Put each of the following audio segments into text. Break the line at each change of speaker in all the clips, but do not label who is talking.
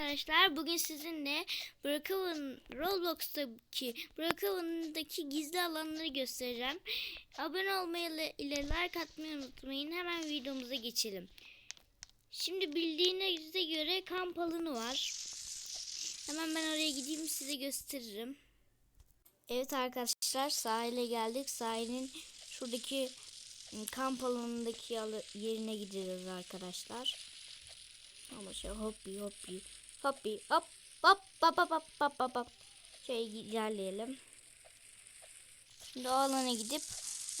arkadaşlar. Bugün sizinle Brookhaven Roblox'taki Brookhaven'daki gizli alanları göstereceğim. Abone olmayı ile- like atmayı unutmayın. Hemen videomuza geçelim. Şimdi bildiğinize göre kamp alanı var. Hemen ben oraya gideyim size gösteririm. Evet arkadaşlar sahile geldik. Sahilin şuradaki ım, kamp alanındaki yerine gideceğiz arkadaşlar. Ama şey hoppi hoppi hoppi hop hop hop hop hop hop hop hop. Şöyle ilerleyelim. Şimdi o alana gidip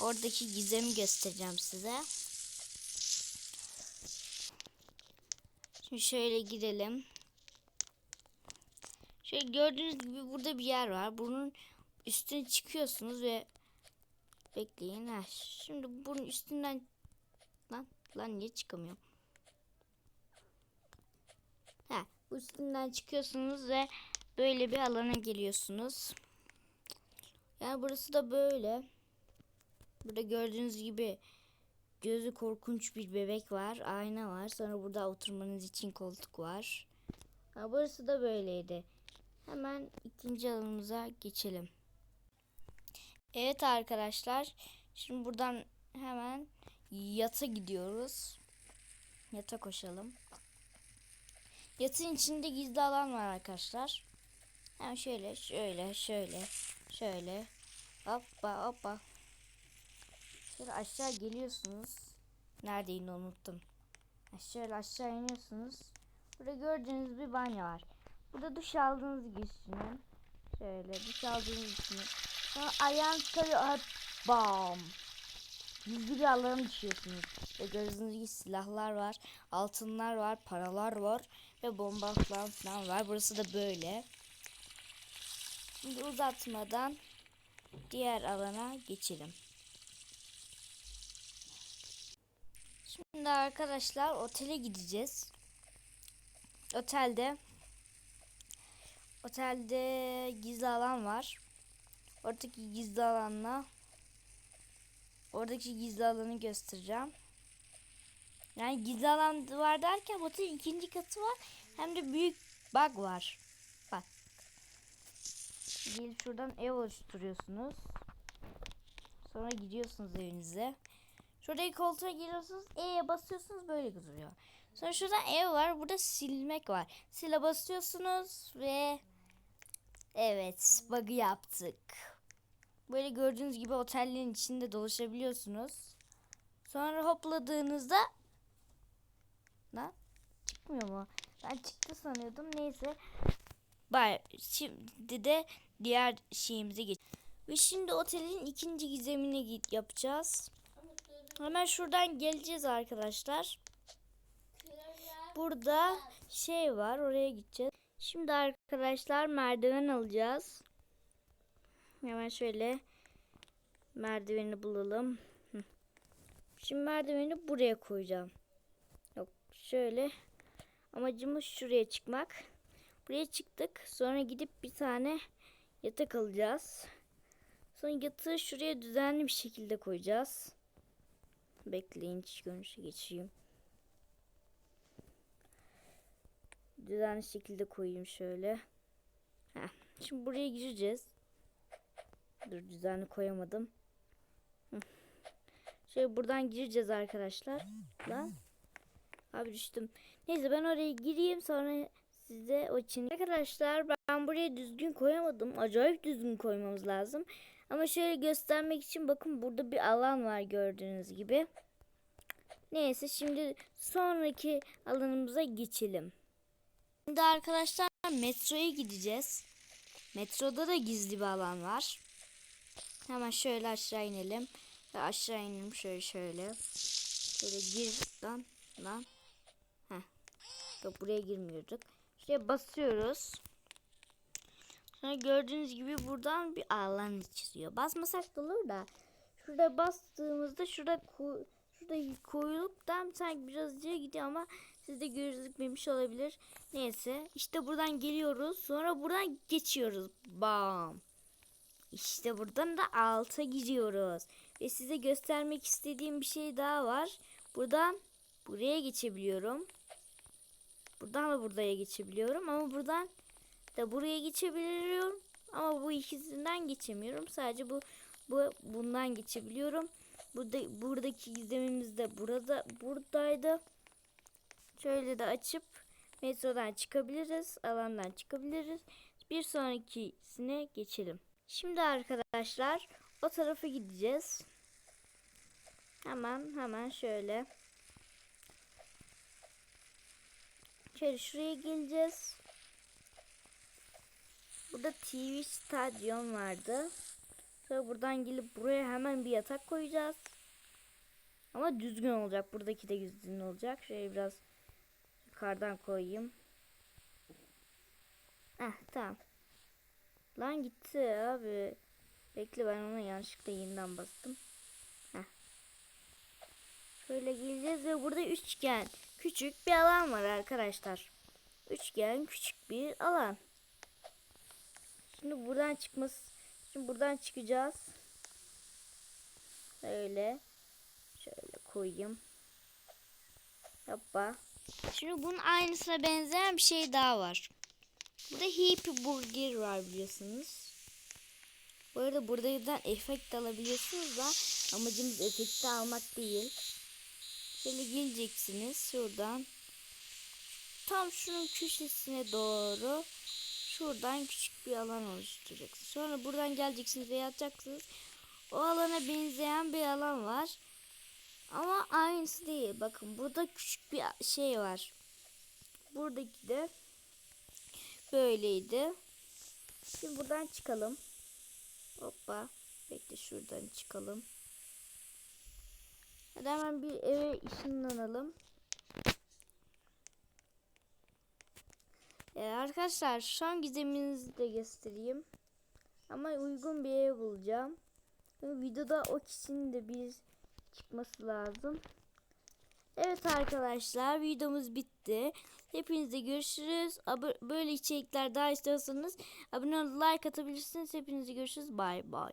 oradaki gizemi göstereceğim size. Şimdi şöyle gidelim. Şöyle gördüğünüz gibi burada bir yer var. Bunun üstüne çıkıyorsunuz ve bekleyin. Ha, şimdi bunun üstünden lan lan niye çıkamıyorum? Ha, üstünden çıkıyorsunuz ve böyle bir alana geliyorsunuz. Yani burası da böyle. Burada gördüğünüz gibi gözü korkunç bir bebek var. Ayna var. Sonra burada oturmanız için koltuk var. Ha, burası da böyleydi. Hemen ikinci alanımıza geçelim. Evet arkadaşlar. Şimdi buradan hemen yata gidiyoruz. Yata koşalım. Yatın içinde gizli alan var arkadaşlar. Hemen şöyle, şöyle, şöyle, şöyle. Hoppa hoppa. Şöyle aşağı geliyorsunuz. Neredeydi unuttum. Ha, Şöyle aşağı iniyorsunuz. Burada gördüğünüz bir banyo var. Burada duş aldığınızı düşünün. Şöyle duş aldığınızı düşünün. Sonra ayağınız çıkarıyor. Hop, Bam. Gizli bir alana. Ve gördüğünüz gibi silahlar var. Altınlar var. Paralar var. Ve bomba falan filan var. Burası da böyle. Şimdi uzatmadan diğer alana geçelim. Şimdi arkadaşlar otele gideceğiz. Otelde otelde gizli alan var. Oradaki gizli alanla oradaki gizli alanı göstereceğim. Yani gizli alan var derken otelin ikinci katı var. Hem de büyük bug var. Bak. Gelip şuradan ev oluşturuyorsunuz. Sonra gidiyorsunuz evinize. Şuradaki koltuğa giriyorsunuz. E'ye basıyorsunuz böyle duruyor. Sonra şurada ev var. Burada silmek var. Sile basıyorsunuz ve evet bug'ı yaptık. Böyle gördüğünüz gibi otellerin içinde dolaşabiliyorsunuz. Sonra hopladığınızda lan çıkmıyor mu? Ben çıktı sanıyordum. Neyse. Bay şimdi de diğer şeyimize geç. Ve şimdi otelin ikinci gizemini git yapacağız. Hemen şuradan geleceğiz arkadaşlar. Burada şey var. Oraya gideceğiz. Şimdi arkadaşlar merdiven alacağız. Hemen şöyle merdiveni bulalım. Şimdi merdiveni buraya koyacağım. Yok şöyle. Amacımız şuraya çıkmak. Buraya çıktık. Sonra gidip bir tane yatak alacağız. Sonra yatağı şuraya düzenli bir şekilde koyacağız. Bekleyin iç görünüşe geçeyim. Düzenli şekilde koyayım şöyle. Heh. Şimdi buraya gireceğiz. Dur düzenli koyamadım. Şöyle buradan gireceğiz arkadaşlar. Lan. Abi düştüm. Neyse ben oraya gireyim sonra size o için. Arkadaşlar ben buraya düzgün koyamadım. Acayip düzgün koymamız lazım. Ama şöyle göstermek için bakın burada bir alan var gördüğünüz gibi. Neyse şimdi sonraki alanımıza geçelim. Şimdi arkadaşlar metroya gideceğiz. Metroda da gizli bir alan var. Hemen şöyle aşağı inelim. Ve aşağı inelim şöyle şöyle. Şöyle gir lan lan. Heh. Yok buraya girmiyorduk. Şuraya basıyoruz. Sonra gördüğünüz gibi buradan bir alan çiziyor. Basmasak da olur da. Şurada bastığımızda şurada koy, şurada koyuluktan sanki biraz ileri gidiyor ama sizde gözükmemiş olabilir. Neyse işte buradan geliyoruz. Sonra buradan geçiyoruz. Bam. İşte buradan da alta gidiyoruz. Ve size göstermek istediğim bir şey daha var. Buradan buraya geçebiliyorum. Buradan da buraya geçebiliyorum ama buradan da buraya geçebiliyorum. Ama bu ikisinden geçemiyorum. Sadece bu bu bundan geçebiliyorum. Burada buradaki gizemimiz de burada buradaydı. Şöyle de açıp metrodan çıkabiliriz. Alandan çıkabiliriz. Bir sonrakisine geçelim. Şimdi arkadaşlar o tarafa gideceğiz. Hemen hemen şöyle. Şöyle şuraya geleceğiz. Burada TV stadyon vardı. Sonra buradan gelip buraya hemen bir yatak koyacağız. Ama düzgün olacak. Buradaki de düzgün olacak. Şöyle biraz yukarıdan koyayım. Eh tamam. Lan gitti abi. Bekle ben ona yanlışlıkla yeniden bastım. Heh. Şöyle geleceğiz ve burada üçgen. Küçük bir alan var arkadaşlar. Üçgen küçük bir alan. Şimdi buradan çıkması. Şimdi buradan çıkacağız. Şöyle. Şöyle koyayım. Yapma.
Şimdi bunun aynısına benzeyen bir şey daha var.
Burada Happy Burger var biliyorsunuz. Bu arada buradan efekt alabiliyorsunuz da amacımız efekti almak değil. Şöyle geleceksiniz şuradan. Tam şunun köşesine doğru şuradan küçük bir alan oluşturacaksınız. Sonra buradan geleceksiniz ve yatacaksınız. O alana benzeyen bir alan var. Ama aynısı değil. Bakın burada küçük bir şey var. Buradaki de böyleydi. Şimdi buradan çıkalım. Hoppa. Bekle şuradan çıkalım. Hadi hemen bir eve ışınlanalım. Ee, arkadaşlar son gizeminizi de göstereyim. Ama uygun bir ev bulacağım. Videoda o kişinin de bir çıkması lazım. Evet arkadaşlar videomuz bitti. Hepinizle görüşürüz. Böyle içerikler daha istiyorsanız abone olup like atabilirsiniz. Hepinize görüşürüz. Bay bay.